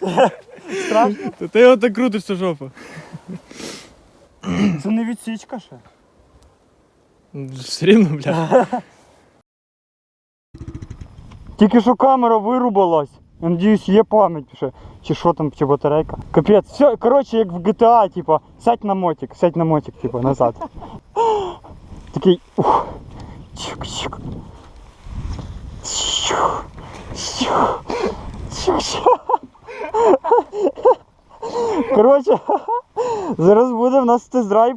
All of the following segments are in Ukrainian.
Страшно? Та ти його так крутишся жопа. Це не відсічка ще. Все рівно, бля. Тільки що камера вирубалась. Я надіюсь, є пам'ять ще. Чи що там, чи батарейка. Капець, все, коротше, як в GTA, типа, сядь на мотик, сядь на мотик, типа, назад. Такий. Ух. Чик-чик. Чик. Чик. Чик-чик. Коротше, зараз буде в нас тест-драйв.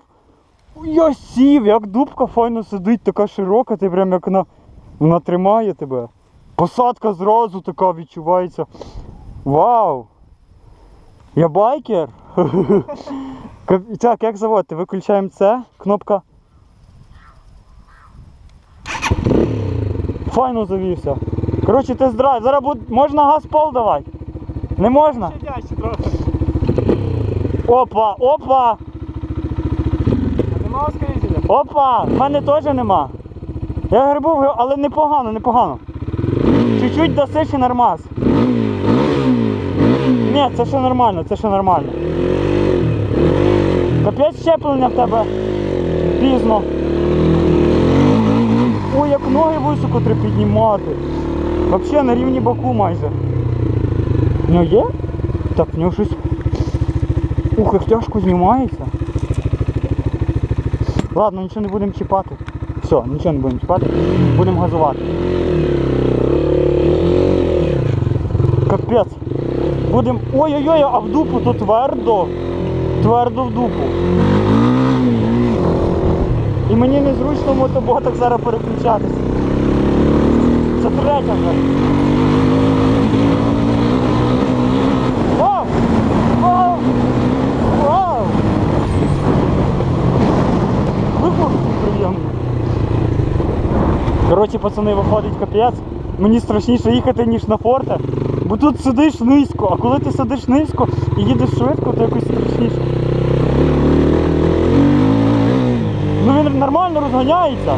Я сів, як дубка файно сидить, така широка, ти прям як на. Вона тримає тебе. Посадка зразу така відчувається. Вау! Я байкер. Так, як заводити? Виключаємо це, кнопка. Файно завівся. Коротше, тест-драйв. Зараз буде... можна газ пол давати? Не можна? Опа, опа! Нема ускорителя? Опа! В мене теж нема. Я грибу, але непогано, непогано. Чуть-чуть досиш і нормас. Ні, це ще нормально, це ще нормально. Капець щеплення в тебе. Пізно. Ой, як ноги високо треба піднімати. Взагалі на рівні боку майже. В нього є? Так, в нього щось. Ух, як тяжко знімається. Ладно, нічого не будемо чіпати. Все, нічого не будемо чіпати. Будемо газувати. Капець. Будемо... Ой-ой-ой, а в дупу то твердо. Твердо в дупу. І мені незручно в мотоботах зараз переключатися. Це третя вже. Вау! Вау! Вау! Вибух приємний. Коротше, пацани, виходить капець. Мені страшніше їхати, ніж на форте. Бо тут сидиш низько, а коли ти сидиш низько і їдеш швидко, то якось страшніше. Ну він нормально розганяється.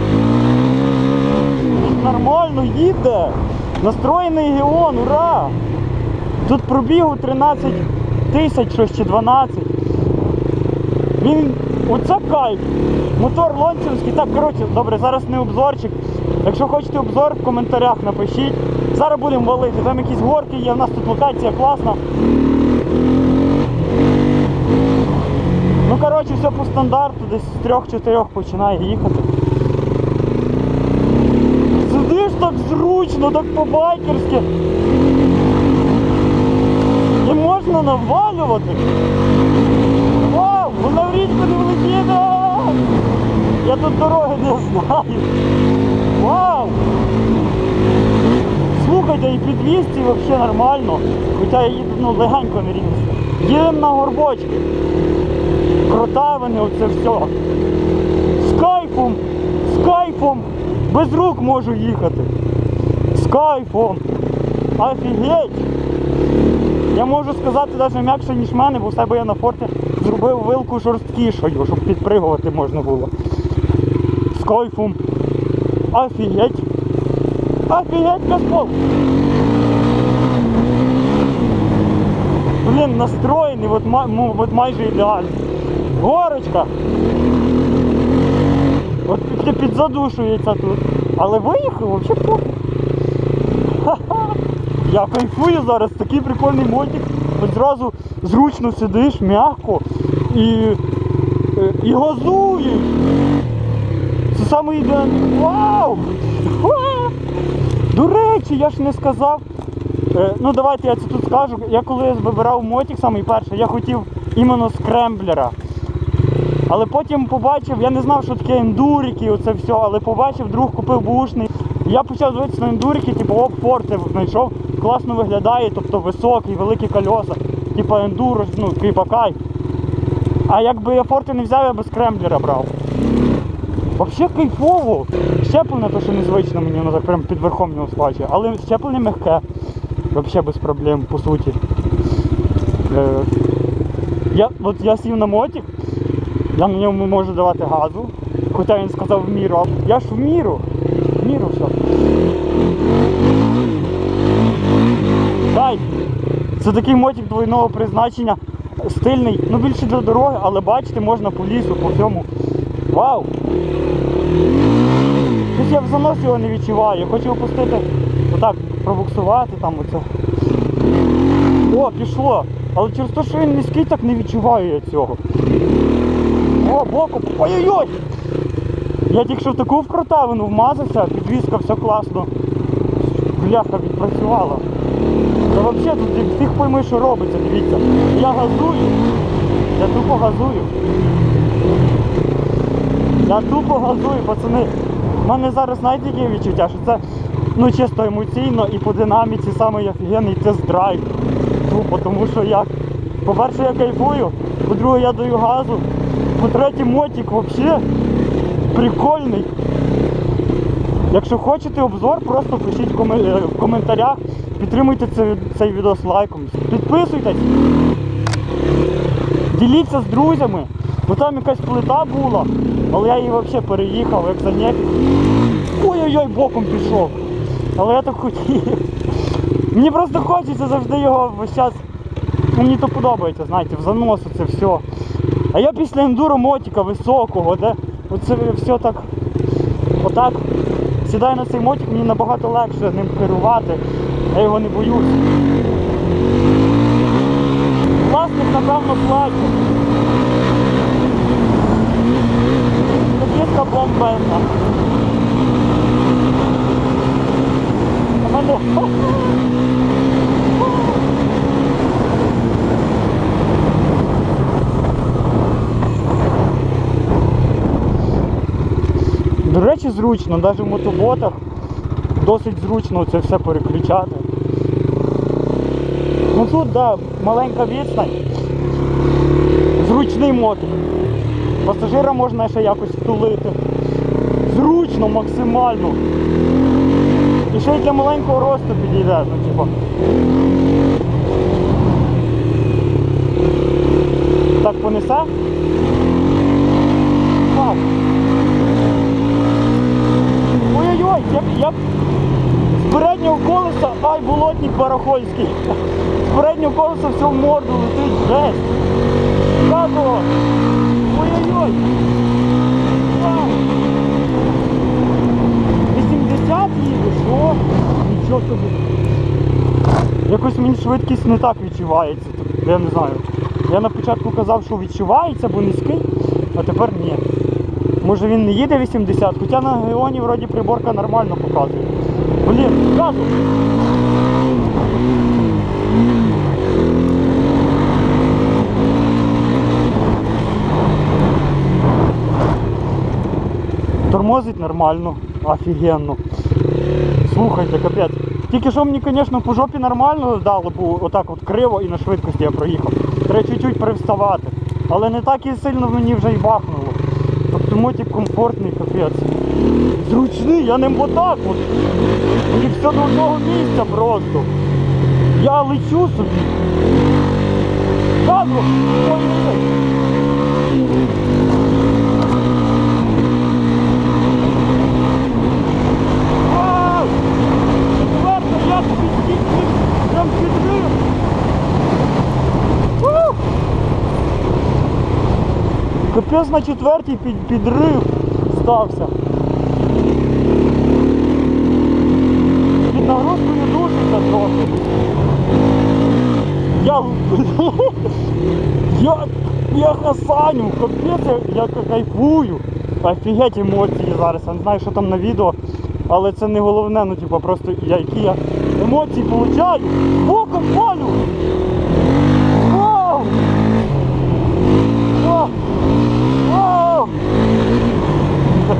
Він нормально їде. Настроєний геон, ура! Тут пробігу 13 тисяч щось чи 12. Він. Оце кайф. Мотор лонцівський. Так, коротше, добре, зараз не обзорчик. Якщо хочете обзор, в коментарях напишіть. Зараз будемо валити. Там якісь горки є, в нас тут локація класна. Ну, коротше, все по стандарту, десь з трьох-чотирьох починає їхати. Сидиш так зручно, так по-байкерськи. І можна навалювати. Вау, вона в річку не влетіде! Я тут дороги не знаю. Вау! Слухайте, і під 200 взагалі нормально. Хоча я їду ну, легенько не рівність. Їдемо на горбочки. Кротавини, оце все. З кайфом, з кайфом, без рук можу їхати. З кайфом. Офігеть! Я можу сказати навіть м'якше, ніж мене, бо в себе я на форті зробив вилку жорсткішою, щоб підпригувати можна було. З кайфом. Офігеть. Офігеть, Господь! Блін, настроєний, от, ну, от майже ідеально. Горочка! От під, підзадушується тут. Але виїхав, взагалі похуй. Я кайфую зараз, такий прикольний мотик. От зразу зручно сидиш, м'яко і, е, і газуєш. Саме ідеальний. Вау! Ха! До речі, я ж не сказав. Е, ну давайте я це тут скажу. Я коли вибирав мотик самий перший, я хотів іменно скремблера. Але потім побачив, я не знав, що таке ендурики, оце все, але побачив, друг купив бушний. Я почав дивитися на ендурики, типу, оп, форте знайшов, класно виглядає, тобто високий, великі кольоса, типу ендуро, ну, типу кайф. А якби я форти не взяв, я би скремблера брав. Взагалі кайфово. Щеплення то, що незвично мені, воно так прям під верхом не сплачує. Але щеплення мягке. Взагалі без проблем, по суті. Е, я, от я сів на мотик, я на ньому можу давати газу. Хоча він сказав в міру, а я ж в міру. В міру все. Це Це такий мотик двойного призначення, стильний, ну більше для дороги, але бачите, можна по лісу, по всьому. Вау! Щось я в занос його не відчуваю. Я хочу опустити, отак, пробуксувати там оце. О, пішло! Але через те, що він низький, так не відчуваю я цього. О, боком! Ой-ой-ой! Я тільки що в таку вкрутавину вмазався, підвізка все класно. Бляха відпрацювала. Та взагалі тут всіх пойми, що робиться, дивіться. Я газую. Я тупо газую. Я тупо газую, пацани. У мене зараз знаєте яке відчуття, що це ну чисто емоційно і по динаміці самий офігенний тест-драйв. Тупо, тому що я, по-перше, я кайфую, по-друге, я даю газу, по-третє, мотик взагалі прикольний. Якщо хочете обзор, просто пишіть в коме- в коментарях, підтримуйте цей, відос лайком. Підписуйтесь, діліться з друзями, бо там якась плита була, але я її взагалі переїхав, як за. Ой-ой-ой, боком пішов. Але я так хотів. Мені просто хочеться завжди його весь час. Мені то подобається, знаєте, в заносу це все. А я після ендуро мотика високого, де оце все так отак сідаю на цей мотик, мені набагато легше ним керувати. Я його не боюсь. Власник, напевно, плаче. Таблетка бомбезна. А. До речі, зручно, навіть в мотоботах досить зручно це все переключати. Ну тут, да, маленька відстань. Зручний мотик. Пасажира можна ще якось втулити. Зручно, максимально. І ще й для маленького росту підійде, ну типа. Так понесе? Ой-ой-ой, я, я з переднього колеса, ай, болотник барахольський. З переднього колеса все в морду летить, жесть. Kako? Ой-ой-ой. 80 їде, що? Нічого собі. Якось мені швидкість не так відчувається. Я не знаю. Я на початку казав, що відчувається, бо низький, а тепер ні. Може він не їде 80, хоча на Геоні вроді приборка нормально показує. Блін, газу! Тормозить нормально, офігенно. Слухайте, капець. Тільки що мені, звісно, по жопі нормально дало, бо отак от криво і на швидкості я проїхав. Треба чуть-чуть привставати. Але не так і сильно мені вже й бахнуло. Тобто мотик комфортний, капець. Зручний, я ним отак от. Мені все до одного місця просто. Я лечу собі. Газу! Ой-ой-ой. Вау! Четверта, я під прям підрив. Ух! Капець на четвертій під, підрив стався. Під нагрузкою душиться трохи. Я... я... Я хасаню, капець, я, кайфую. Офігеть емоції зараз. Я не знаю, що там на відео, але це не головне, ну типа просто я, які я емоції получаю. Боком палю! Вау! Вау!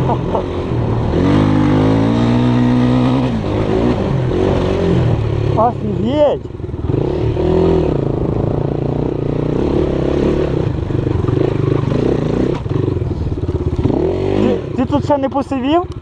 Офігеть! Ти, ти тут ще не посивів?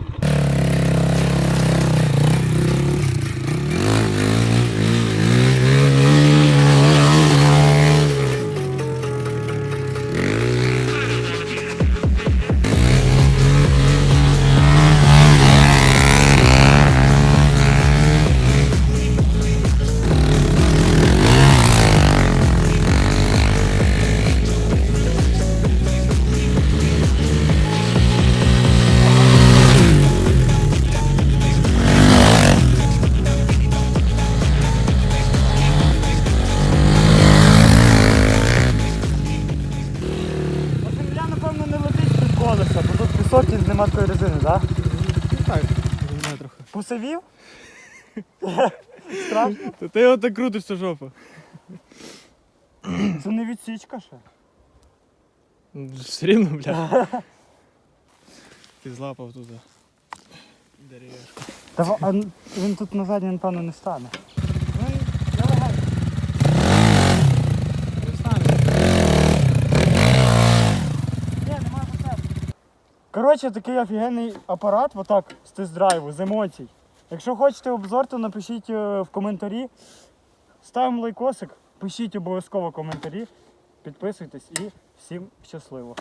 Посивів? Страшно? Та ти його так крутишся, жопа. Це не відсічка ще. Все рівно, бля. Ти злапав тут. Дерев'яшку. Та во- а н- він тут на задній, напевно, не стане. Я легенько. Ні, немає. Коротше, такий офігенний апарат, отак, з тест-драйву, з емоцій. Якщо хочете обзор, то напишіть е, в коментарі. Ставимо лайкосик, пишіть обов'язково коментарі, підписуйтесь і всім щасливо.